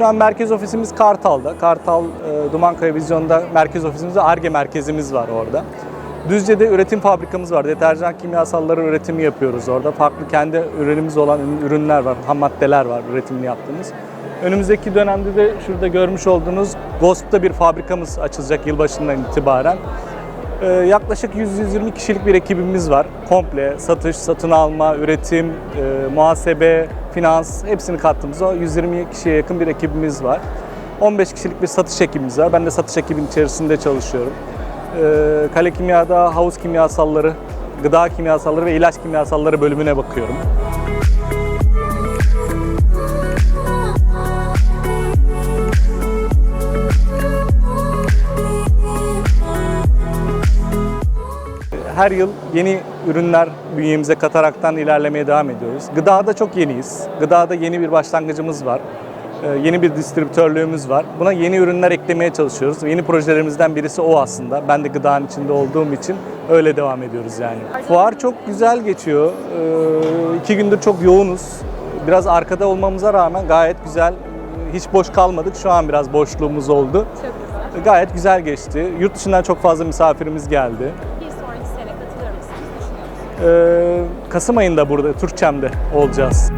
Şu an merkez ofisimiz Kartal'da. Kartal e, Dumankaya Vizyon'da merkez ofisimizde ARGE merkezimiz var orada. Düzce'de üretim fabrikamız var. Deterjan kimyasalları üretimi yapıyoruz orada. Farklı kendi ürünümüz olan ürünler var, ham maddeler var üretimini yaptığımız. Önümüzdeki dönemde de şurada görmüş olduğunuz GOSP'ta bir fabrikamız açılacak yılbaşından itibaren. Ee, yaklaşık 100-120 kişilik bir ekibimiz var. Komple satış, satın alma, üretim, e, muhasebe, finans hepsini kattığımızda 120 kişiye yakın bir ekibimiz var. 15 kişilik bir satış ekibimiz var. Ben de satış ekibinin içerisinde çalışıyorum. Ee, Kale Kimya'da havuz kimyasalları, gıda kimyasalları ve ilaç kimyasalları bölümüne bakıyorum. Her yıl yeni ürünler bünyemize kataraktan ilerlemeye devam ediyoruz. Gıdada çok yeniyiz. Gıdada yeni bir başlangıcımız var. Ee, Yeni bir distribütörlüğümüz var. Buna yeni ürünler eklemeye çalışıyoruz. Yeni projelerimizden birisi o aslında. Ben de gıdanın içinde olduğum için öyle devam ediyoruz yani. Fuar çok güzel geçiyor. Ee, İki gündür çok yoğunuz. Biraz arkada olmamıza rağmen gayet güzel. Hiç boş kalmadık. Şu an biraz boşluğumuz oldu. Çok güzel. Gayet güzel geçti. Yurt dışından çok fazla misafirimiz geldi. Kasım ayında burada, Türkçem'de olacağız.